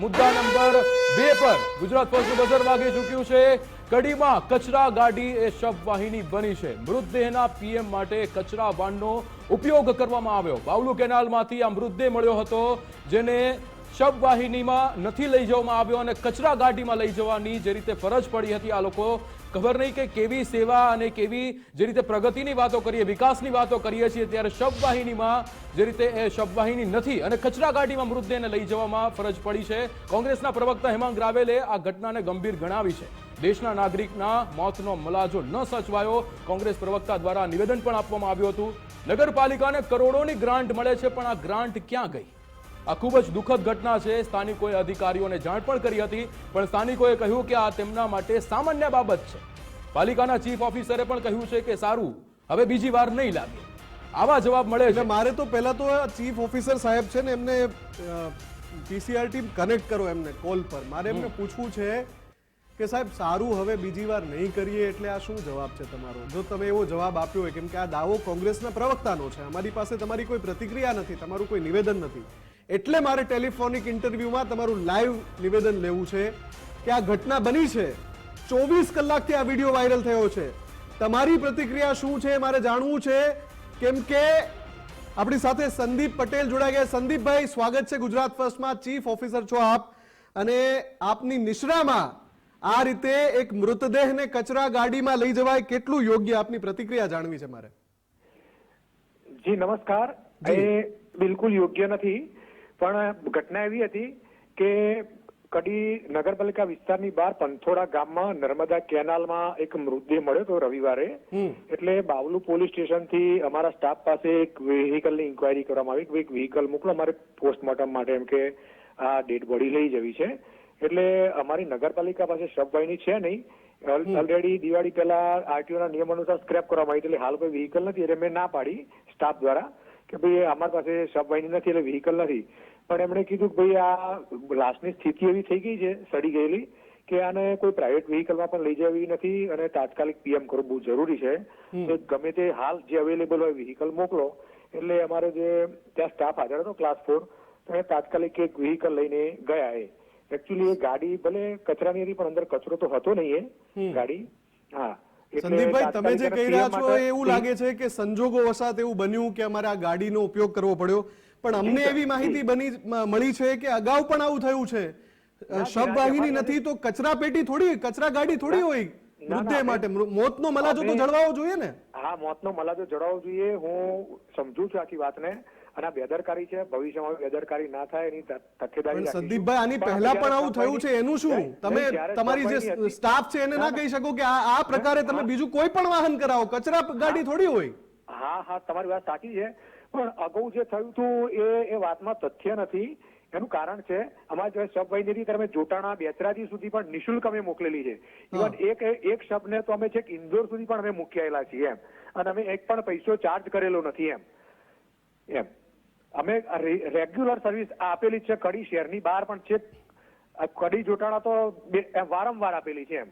મુદ્દા નંબર બે પર ગુજરાત ફર્સ્ટનું બઝર વાગી ચૂક્યું છે. કડીમાં કચરા ગાડી એ શબવાહિની બની છે. મૃતદેહના પીએમ માટે કચરા વાનનો ઉપયોગ કરવામાં આવ્યો. બાવલુ કેનાલમાંથી આ મૃતદેહ મળ્યો હતો, જેને શબવાહિનીમાં નથી લઈ જવામાં આવ્યો અને કચરા ગાડીમાં લઈ જવાની જે રીતે ફરજ પડી હતી, આ લોકો ખબર નહીં કે કેવી સેવા અને કેવી જે રીતે પ્રગતિની વાતો કરીએ, વિકાસની વાતો કરીએ છીએ, ત્યારે શબવાહિનીમાં જે રીતે એ શબવાહિની નથી અને કચરા ગાડીમાં મૃતદેહને લઈ જવામાં ફરજ પડી છે. કોંગ્રેસના પ્રવક્તા હેમાંગ રાવેલે આ ઘટનાને ગંભીર ગણાવી છે. દેશના નાગરિકના મોતનો મલાજો ન સચવાયો, કોંગ્રેસ પ્રવક્તા દ્વારા નિવેદન પણ આપવામાં આવ્યું હતું. નગરપાલિકાને કરોડોની ગ્રાન્ટ મળે છે, પણ આ ગ્રાન્ટ ક્યાં ગઈ? આ ખૂબ જ દુઃખદ ઘટના છે. સ્થાનિકોએ અધિકારીઓને જાણ પણ કરી હતી પણ સ્થાનિકોએ કહ્યું કે આ તેમના માટે સામાન્ય બાબત છે. પાલિકાના ચીફ ઓફિસરે પણ કહ્યું છે કે સારું હવે બીજી વાર નહીં લાગે. આવા જવાબ મળે છે. મારે તો પહેલા તો ચીફ ઓફિસર સાહેબ છે ને એમને પીસીઆર ટીમ કનેક્ટ કરો એમને કોલ પર. મારે એમને પૂછવું છે કે સાહેબ સારું હવે બીજી વાર નહીં કરીએ એટલે આ શું જવાબ છે તમારો? જો તમે એવો જવાબ આપ્યો હોય કેમ કે આ દાવો કોંગ્રેસના પ્રવક્તાનો છે. અમારી પાસે તમારી કોઈ પ્રતિક્રિયા નથી તમારું કોઈ નિવેદન નથી. એટલે મારે ટેલિફોનિક ઇન્ટરવ્યુમાં તમારું લાઈવ નિવેદન લેવું છે કે આ ઘટના બની છે. ચોવીસ કલાકથી આ વીડિયો વાયરલ થયો છે. તમારી પ્રતિક્રિયા શું છે મારે જાણવું છે. કેમ કે આપણી સાથે સંદીપ પટેલ જોડાઈ ગયા. સંદીપભાઈ સ્વાગત છે ગુજરાત ફર્સ્ટમાં. ચીફ ઓફિસર છો આપ. અને આપની નિશ્રામાં આ રીતે એક મૃતદેહને કચરા ગાડીમાં લઈ જવાય કેટલું યોગ્ય આપની પ્રતિક્રિયા જાણવી છે મારે? જી નમસ્કાર. એ બિલકુલ યોગ્ય નથી. પણ ઘટના એવી હતી કે કડી નગરપાલિકા વિસ્તારની બહાર પંથોડા ગામમાં નર્મદા કેનાલમાં એક મૃતદેહ મળ્યો હતો રવિવારે. એટલે બાવલુ પોલીસ સ્ટેશનથી અમારા સ્ટાફ પાસે એક vehicle ની ઇન્કવાયરી કરવામાં આવી. કે એક વ્હીકલ મોકલો અમારે પોસ્ટમોર્ટમ માટે એમ કે આ ડેડ બોડી લઈ જવી છે. એટલે અમારી નગરપાલિકા પાસે શબવાહિની છે નહીં. ઓલરેડી દિવાળી પહેલા આરટીઓ ના નિયમ અનુસાર સ્ક્રેપ કરવામાં આવી એટલે હાલ કોઈ વ્હીકલ નથી. એટલે મેં ના પાડી સ્ટાફ દ્વારા કે ભાઈ અમારી પાસે શબવાહિની નથી એટલે વ્હીકલ નથી. પણ એમણે કીધું કે ભાઈ આ લાશની સ્થિતિ એવી થઈ ગઈ છે સડી ગયેલી કે આને કોઈ પ્રાઇવેટ વ્હીકલમાં પણ લઈ જવી નથી અને તાત્કાલિક પીએમ કરવું બહુ જરૂરી છે. તો ગમે તે હાલ જે અવેલેબલ હોય વ્હીકલ મોકલો એટલે અમારો જે ત્યાં સ્ટાફ હાજર હતો ક્લાસ ફોર તો એ તાત્કાલિક એક વ્હીકલ લઈને ગયા એ. એકચ્યુઅલી એ ગાડી ભલે કચરાની હતી પણ અંદર કચરો તો હતો નહીં એ ગાડી. હા. સંદીપભાઈ તમે જે કહી રહ્યા છો એવું લાગે છે કે સંજોગો વસાત એવું બન્યું કે અમારે આ ગાડીનો ઉપયોગ કરવો પડ્યો. પણ અમને એવી માહિતી બની મળી છે કે અગાઉ પણ આવું થયું છે. શબવાહિની નથી તો કચરા પેટી થોડી કચરા ગાડી થોડી હોય મૃતદેહ માટે. મોતનો મલાજો તો જળવાવો જોઈએ ને? હા મોતનો મલાજો જળવાવો જોઈએ. હું સમજુ છું આખી વાતને. અને આ બેદરકારી છે. ભવિષ્યમાં બેદરકારી ના થાય એની તકેદારી સંદીપભાઈ આની પહેલા પણ આવું થયું છે એનું શું? તમે તમારી જે સ્ટાફ છે એને ના કહી શકો કે આ આ પ્રકારે તમે બીજું કોઈ પણ વાહન કરાવો. કચરા ગાડી થોડી હોય. હા હા તમારી વાત સાચી છે. પણ અગાઉ જે થયું હતું એ એ વાતમાં તથ્ય નથી. એનું કારણ છે અમારા જો સબવાહિનીથી તમે જોટાણા બેચરાજી સુધી પણ નિશુલ્ક અમે મોકલેલી છે. ઇવન એક એક શબને તો અમે છેક ઇન્દોર સુધી પણ અમે મૂકી આવેલા છીએ એમ. અને અમે એક પણ પૈસો ચાર્જ કરેલો નથી એમ. એમ. અમે રેગ્યુલર સર્વિસ આપેલી છે કડી શહેરની બહાર પણ છે કડી જોટાણા તો બે- વારંવાર આપેલી છે એમ.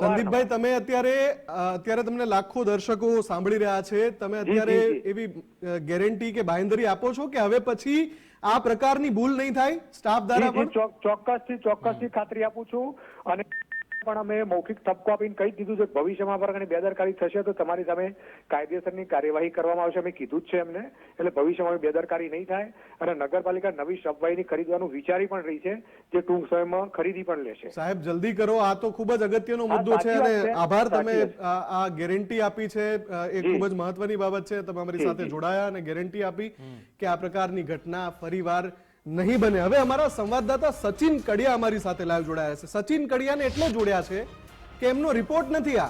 સંદીપભાઈ તમે અત્યારે અત્યારે તમને લાખો દર્શકો સાંભળી રહ્યા છે. તમે અત્યારે. એવી ગેરંટી કે બાંયધરી આપો છો કે હવે પછી આ પ્રકારની ભૂલ નહીં થાય? સ્ટાફ દ્વારા પણ? ચોક- ચોક્કસથી ચોક્કસથી ખાતરી આપું છું. અને પણ અમે મૌખિક ઠપકો આપીને કહી દીધું છે કે ભવિષ્યમાં પર બેદરકારી થશે તો તમારી સામે કાયદેસરની કાર્યવાહી કરવામાં આવશે. અમે કીધું જ છે એમને. એટલે ભવિષ્યમાં બેદરકારી નહીં થાય અને નગરપાલિકા નવી શબવાહિની ખરીદવાનું વિચારી પણ રહી છે જે ટૂંક સમયમાં ખરીદી પણ લેશે. સાહેબ જલ્દી કરો. આ તો ખૂબ જ અગત્યનો મુદ્દો છે અને આભાર તમે આ આ ગેરંટી આપી છે. એ ખૂબ જ મહત્વની બાબત છે. તમે અમારી સાથે જોડાયા અને ગેરંટી આપી કે આ પ્રકારની ઘટના ફરીવાર નહીં બને. હવે અમારા સંવાદદાતા સચિન કડિયા અમારી સાથે લાઈવ જોડાયા છે. સચિન કડિયાને એટલે જોડ્યા છે કે એમનો રિપોર્ટ નથી આ.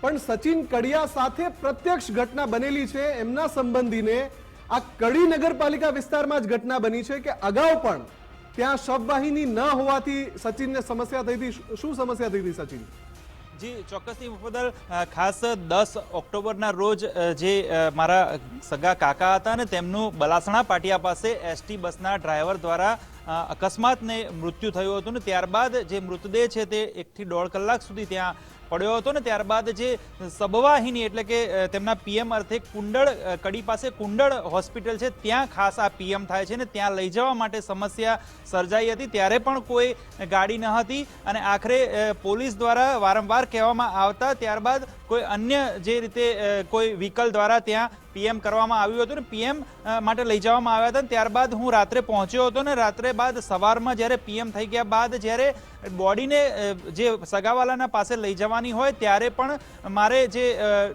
પણ સચિન કડિયા સાથે પ્રત્યક્ષ ઘટના બનેલી છે. એમના સંબંધીને આ કડી નગરપાલિકા વિસ્તારમાં જ ઘટના બની છે કે અગાઉ પણ ત્યાં શબવાહિની ન હોવાથી સચિનને સમસ્યા થઈ હતી. શું- સમસ્યા થઈ હતી સચિન? જી, ચોક્કસથી મુફદ્દલ ખાસ દસ ઓક્ટોબરના રોજ જે મારા સગા કાકા હતા ને તેમનું બલાસણા પાટિયા પાસે એસટી બસના ડ્રાઈવર દ્વારા અકસ્માતને મૃત્યુ થયું હતું ને ત્યારબાદ જે મૃતદેહ છે તે એકથી દોઢ કલાક સુધી ત્યાં પડ્યો હતો ને ત્યારબાદ જે સબવાહિની એટલે કે તેમના પીએમ અર્થે કુંડળ કડી પાસે કુંડળ હોસ્પિટલ છે, ત્યાં ખાસ આ પીએમ થાય છે ને ત્યાં લઈ જવા માટે સમસ્યા સર્જાઈ હતી. ત્યારે પણ કોઈ ગાડી ન હતી અને આખરે પોલીસ દ્વારા વારંવાર કહેવામાં આવતા ત્યારબાદ કોઈ અન્ય જે રીતે કોઈ વ્હીકલ દ્વારા ત્યાં પીએમ કરવામાં આવ્યું હતું ને પીએમ માટે લઈ જવામાં આવ્યા હતા ત્યારબાદ હું રાત્રે પહોંચ્યો હતો ને રાત્રે બાદ સવારમાં જ્યારે પીએમ થઈ ગયા બાદ જ્યારે બોડીને જે સગાવાલાના પાસે લઈ જવાની હોય ત્યારે પણ મારે જે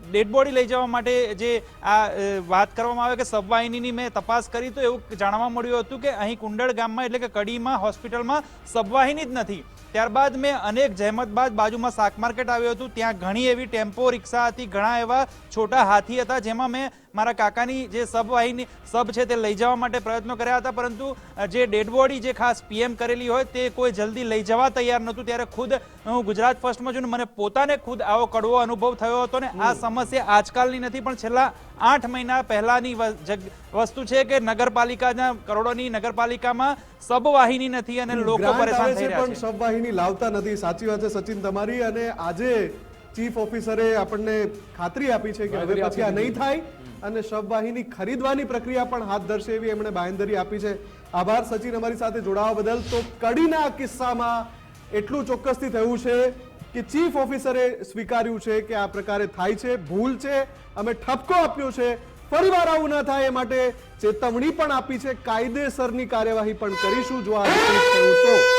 ડેડ બોડી લઈ જવા માટે જે આ વાત કરવામાં આવે કે સબવાહિનીની મેં તપાસ કરી, તો એવું જાણવા મળ્યું હતું કે અહીં કુંડળ ગામમાં એટલે કે કડીમાં, હોસ્પિટલમાં સબવાહિની જ નથી. ત્યારબાદ મેં અનેક જહેમત બાદ બાજુમાં શાક માર્કેટ આવ્યું હતું, ત્યાં ઘણી એવી ટેમ્પો, રિક્ષા હતી, ઘણા એવા છોટા હાથી હતા, જેમાં મેં મારા કાકાની જે સબવાહિની, સબ છે તે લઈ જવા માટે પ્રયત્નો કર્યા હતા, પરંતુ જે ડેડ બોડી જે ખાસ પીએમ કરેલી હોય તે કોઈ જલ્દી લઈ જવા તૈયાર નહોતું ત્યારે ખુદ હું ગુજરાત ફર્સ્ટમાં છું ને મને પોતાને ખુદ આવો કડવો અનુભવ થયો હતો ને આ સમસ્યા આજકાલની નથી પણ છેલ્લા આઠ મહિના પહેલાની વસ્તુ છે કે નગરપાલિકાના કરોડોની નગરપાલિકામાં સબવાહિની નથી અને લોકો પરેશાન થઈ રહ્યા પણ સબવાહિની લાવતા નથી. સાચી વાત છે સચિન તમારી અને આજે ચીફ ઓફિસરે આપણને ખાતરી આપી છે કે હવે પછી આ નહીં થાય અને શબવાહિની ખરીદવાની પ્રક્રિયા પણ હાથ ધરશે એવી એમણે બાંહેધરી આપી છે. આભાર સચિન અમારી સાથે જોડાવા બદલ. તો કડીના કિસ્સામાં એટલું ચોક્કસથી થયું છે કે ચીફ ઓફિસરે સ્વીકાર્યું છે કે આ પ્રકારે થાય છે, ભૂલ છે, અમે ઠપકો આપ્યો છે, ફરીવાર આવું ન થાય એ માટે ચેતવણી પણ આપી છે, કાયદેસરની કાર્યવાહી પણ કરીશું જો આ તો.